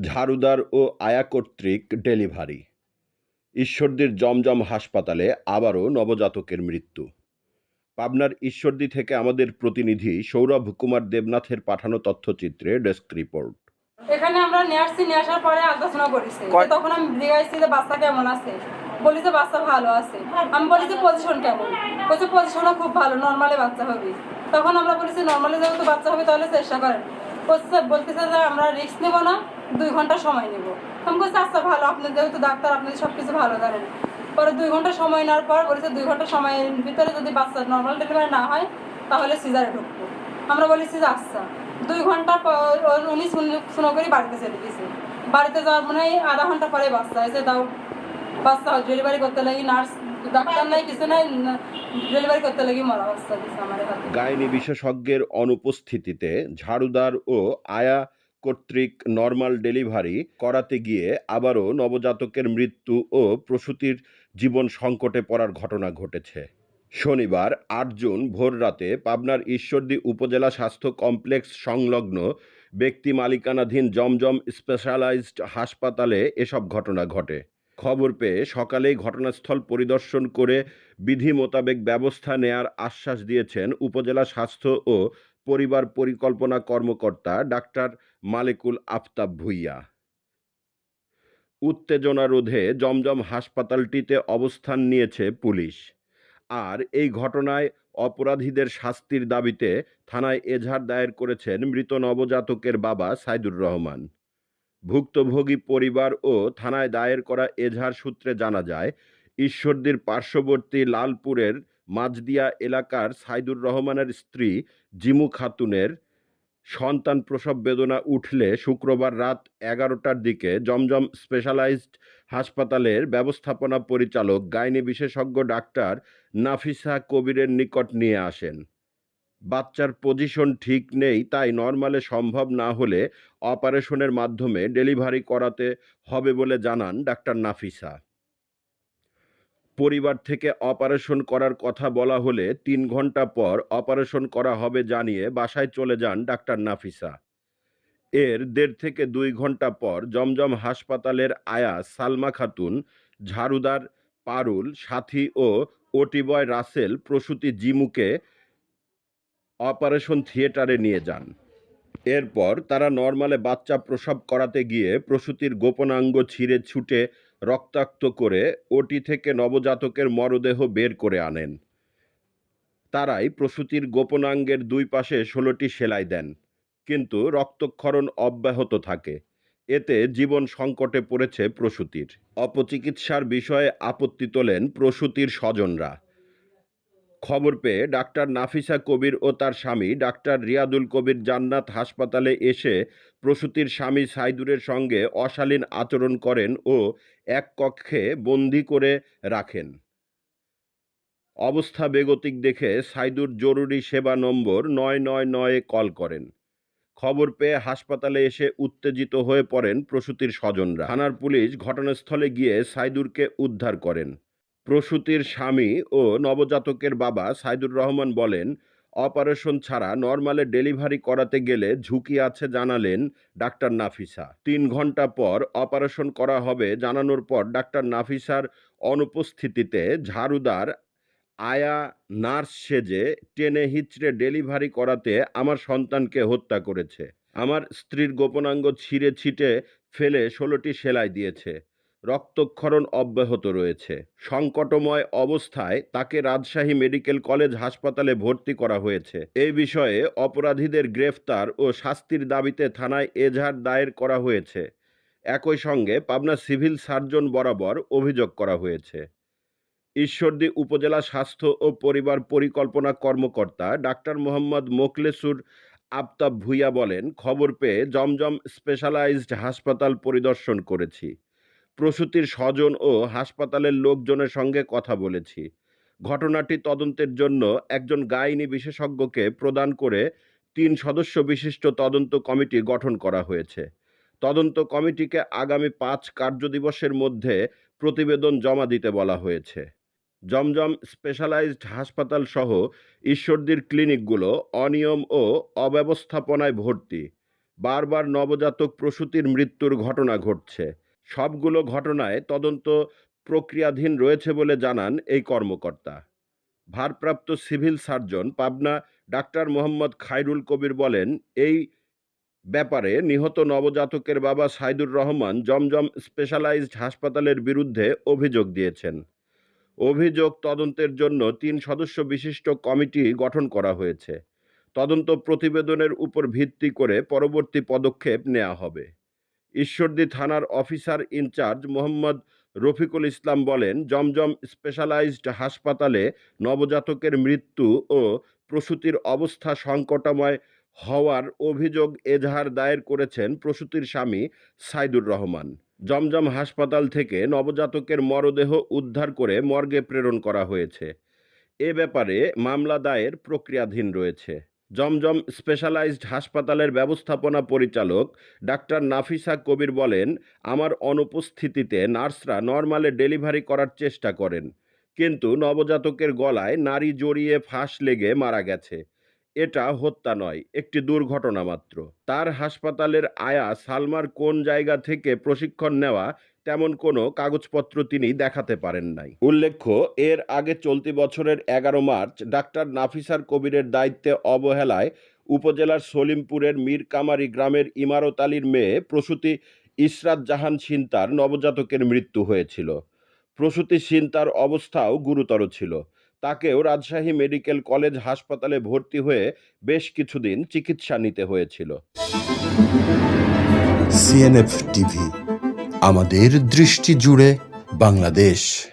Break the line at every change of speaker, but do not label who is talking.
ঝাড়ুদার ও আয়া কর্তৃক ডেলিভারি। ঈশ্বরদীর জমজম হাসপাতালে আবারও নবজাতকের মৃত্যু। পাবনার ঈশ্বরদী থেকে আমাদের প্রতিনিধি সৌরভ কুমার দেবনাথের পাঠানো তথ্যচিত্রে ডেস্ক রিপোর্ট।
এখানে আমরা নিয়ে আসছি নিয়ে আসার পরে আলোচনা করেছি। তখন আমি জিজ্ঞাসি যে বাচ্চা কেমন আছে? বলি যে বাচ্চা ভালো আছে। আমি বলি যে পজিশন কেমন? বলছে পজিশনও খুব ভালো নর্মালি বাচ্চা হবে। তখন আমরা বলেছি নর্মালি যেহেতু বাচ্চা হবে তাহলে চেষ্টা করেন। বলছে বলতেছে যে আমরা রিস্ক নেব না। দুই ঘণ্টা সময় নেব। আমি বলছি আচ্ছা ভালো, আপনি যেহেতু ডাক্তার, আপনি সব কিছু ভালো জানেন। পরে দুই ঘণ্টা সময় নেওয়ার পর বলেছে, দুই ঘণ্টা সময়ের ভিতরে যদি বাচ্চা নর্মাল ডেলিভারি না হয়, তাহলে সিজারে ঢুকবো। আমরা বলেছি যে আচ্ছা। দুই ঘণ্টা উনি শুনো করে বাড়িতে চলে গেছে। বাড়িতে যাওয়ার মনে হয় আধা ঘণ্টা পরে বাচ্চা হয়েছে দাও বাচ্চা ডেলিভারি করতে লাগি নার্স ডাক্তার নাই, কিছু নাই ডেলিভারি করতে লাগি, মরা
গাইনি বিশেষজ্ঞের অনুপস্থিতিতে ঝাড়ুদার ও আয়া কর্তৃক নর্মাল ডেলিভারি করাতে গিয়ে আবারও নবজাতকের মৃত্যু ও প্রসূতির জীবন সংকটে পড়ার ঘটনা ঘটেছে। শনিবার, আট জুন ভোররাতে পাবনার ঈশ্বরদী উপজেলা স্বাস্থ্য কমপ্লেক্স সংলগ্ন ব্যক্তি মালিকানাধীন জমজম স্পেশালাইজড হাসপাতালে এসব ঘটনা ঘটে। খবর পেয়ে সকালেই ঘটনাস্থল পরিদর্শন করে বিধি মোতাবেক ব্যবস্থা নেয়ার আশ্বাস দিয়েছেন উপজেলা স্বাস্থ্য ও পরিবার পরিকল্পনা কর্মকর্তা ডাক্তার মালেকুল আফতাব ভুইয়া। উত্তেজনা রোধে জমজম হাসপাতালটিতে অবস্থান নিয়েছে পুলিশ। আর এই ঘটনায় অপরাধীদের শাস্তির দাবিতে থানায় এজাহার দায়ের করেছেন মৃত নবজাতকের বাবা সাইদুর রহমান। ভুক্তভোগী পরিবার ও থানায় দায়ের করা এজাহার সূত্রে জানা যায়, ঈশ্বরদীর পার্শ্ববর্তী লালপুরের মাঝদিয়া এলাকার সাইদুর রহমানের স্ত্রী জিমু খাতুনের সন্তান প্রসব বেদনা উঠলে শুক্রবার রাত এগারোটার দিকে জমজম স্পেশালাইজড হাসপাতালের ব্যবস্থাপনা পরিচালক, গাইনি বিশেষজ্ঞ ডাক্তার নাফিসা কবিরের নিকট নিয়ে আসেন। বাচ্চার পজিশন ঠিক নেই, তাই নর্মালে সম্ভব না হলে অপারেশনের মাধ্যমে ডেলিভারি করাতে হবে বলে জানান ডাক্তার নাফিসা। পরিবার থেকে অপারেশন করার কথা বলা হলে তিন ঘণ্টা পর অপারেশন করা হবে জানিয়ে বাসায় চলে যান ডাক্তার নাফিসা। এর দেড় থেকে দুই ঘণ্টা পর জমজম হাসপাতালের আয়া সালমা খাতুন, ঝাড়ুদার পারুল, সাথী ও ওটিবয় রাসেল প্রসূতি জিমুকে অপারেশন থিয়েটারে নিয়ে যান। এরপর তারা নর্মালে বাচ্চা প্রসব করাতে গিয়ে প্রসূতির গোপনাঙ্গ ছিঁড়ে ছুটে রক্তাক্ত করে ওটি থেকে নবজাতকের মরদেহ বের করে আনেন। তারাই প্রসূতির গোপনাঙ্গের দুই পাশে ষোলোটি সেলাই দেন, কিন্তু রক্তক্ষরণ অব্যাহত থাকে। এতে জীবন সংকটে পড়েছে প্রসূতির। অপচিকিৎসার বিষয়ে আপত্তি তোলেন প্রসূতির স্বজনরা। খবর পেয়ে ডাক্তার নাফিসা কবির ও তার স্বামী ডাক্তার রিয়াদুল কবির জান্নাত হাসপাতালে এসে প্রসূতির স্বামী সাইদুরের সঙ্গে অশালীন আচরণ করেন ও এক কক্ষে বন্দি করে রাখেন। অবস্থা বেগতিক দেখে সাইদুর জরুরি সেবা নম্বর নয় নয় নয়ে কল করেন। খবর পেয়ে হাসপাতালে এসে উত্তেজিত হয়ে পড়েন প্রসূতির স্বজনরা। থানার পুলিশ ঘটনাস্থলে গিয়ে সাইদুরকে উদ্ধার করেন। প্রসূতির স্বামী ও নবজাতকের বাবা সাইদুর রহমান বলেন, অপারেশন ছাড়া নর্মালে ডেলিভারি করাতে গেলে ঝুঁকি আছে জানালেন ডাক্তার নাফিসা। তিন ঘণ্টা পর অপারেশন করা হবে জানানোর পর ডাক্তার নাফিসার অনুপস্থিতিতে ঝাড়ুদার আয়া নার্স সেজে টেনে হিচড়ে ডেলিভারি করাতে আমার সন্তানকে হত্যা করেছে। আমার স্ত্রীর গোপনাঙ্গ ছিঁড়ে ছিটে ফেলে ষোলোটি সেলাই দিয়েছে। রক্তক্ষরণ অব্যাহত রয়েছে। সংকটময় অবস্থায় তাকে রাজশাহী মেডিকেল কলেজ হাসপাতালে ভর্তি করা হয়েছে। এই বিষয়ে অপরাধীদের গ্রেফতার ও শাস্তির দাবিতে থানায় এজাহার দায়ের করা হয়েছে। একই সঙ্গে পাবনা সিভিল সার্জন বরাবর অভিযোগ করা হয়েছে। ঈশ্বরদী উপজেলা স্বাস্থ্য ও পরিবার পরিকল্পনা কর্মকর্তা ডাক্তার মোহাম্মদ মোকলেসুর আফতাব ভুইয়া বলেন, খবর পেয়ে জমজম স্পেশালাইজড হাসপাতাল পরিদর্শন করেছি। প্রসূতির স্বজন ও হাসপাতালের লোকজনের সঙ্গে কথা বলেছি। ঘটনাটি তদন্তের জন্য একজন গাইনি বিশেষজ্ঞকে প্রদান করে তিন সদস্য বিশিষ্ট তদন্ত কমিটি গঠন করা হয়েছে। তদন্ত কমিটিকে আগামী পাঁচ কার্যদিবসের মধ্যে প্রতিবেদন জমা দিতে বলা হয়েছে। জমজম স্পেশালাইজড হাসপাতাল সহ ঈশ্বরদীর ক্লিনিকগুলো অনিয়ম ও অব্যবস্থাপনায় ভর্তি। বারবার নবজাতক প্রসূতির মৃত্যুর ঘটনা ঘটছে। সবগুলো ঘটনায় তদন্ত প্রক্রিয়াধীন রয়েছে বলে জানান এই কর্মকর্তা। ভারপ্রাপ্ত civil surgeon Pabna doctor Mohammad Khairul Kabir বলেন, এই ব্যাপারে নিহত নবজাতকের বাবা সাইদুর রহমান জমজম স্পেশালাইজড হাসপাতালের বিরুদ্ধে অভিযোগ দিয়েছেন। অভিযোগ তদন্তের জন্য তিন সদস্য বিশিষ্ট কমিটি গঠন করা হয়েছে। তদন্ত প্রতিবেদনের উপর ভিত্তি করে পরবর্তী পদক্ষেপ নেওয়া হবে। ঈশ্বরদী থানার officer in charge Mohammad Rafiqul Islam বলেন, জমজম স্পেশালাইজড হাসপাতালে নবজাতকের মৃত্যু ও প্রসূতির অবস্থা সংকটাময় হওয়ার অভিযোগ এজাহার দায়ের করেছেন প্রসূতির স্বামী সাইদুর রহমান। জমজম হাসপাতাল থেকে নবজাতকের মরদেহ উদ্ধার করে মর্গে প্রেরণ করা হয়েছে। এ ব্যাপারে মামলা দায়ের প্রক্রিয়াধীন রয়েছে। জমজম স্পেশালাইজড হাসপাতালের ব্যবস্থাপনা পরিচালক ডাক্তার নাফিসা কবির বলেন, আমার অনুপস্থিতিতে নার্সরা নর্মালে ডেলিভারি করার চেষ্টা করেন, কিন্তু নবজাতকের গলায় নারী জড়িয়ে ফাঁস লেগে মারা গেছে। এটা হত্যা নয়, একটি দুর্ঘটনা মাত্র। তার হাসপাতালের আয়া সালমার কোন জায়গা থেকে প্রশিক্ষণ নেওয়া তেমন কোনো কাগজপত্র তিনি দেখাতে পারেন নাই। উল্লেখ্য, এর আগে চলতি বছরের এগারো মার্চ ডাক্তার নাফিসার কবিরের দায়িত্বে অবহেলায় উপজেলার সলিমপুরের মীরকামারি গ্রামের ইমারত আলীর মেয়ে প্রসূতি ইসরাত জাহান সিনতার নবজাতকের মৃত্যু হয়েছিল। প্রসূতি সিনতার অবস্থাও গুরুতর ছিল। তাকেও রাজশাহী মেডিকেল কলেজ হাসপাতালে ভর্তি হয়ে বেশ কিছুদিন চিকিৎসা নিতে হয়েছিল।
সিএনএফ টিভি আমাদের দৃষ্টি জুড়ে বাংলাদেশ।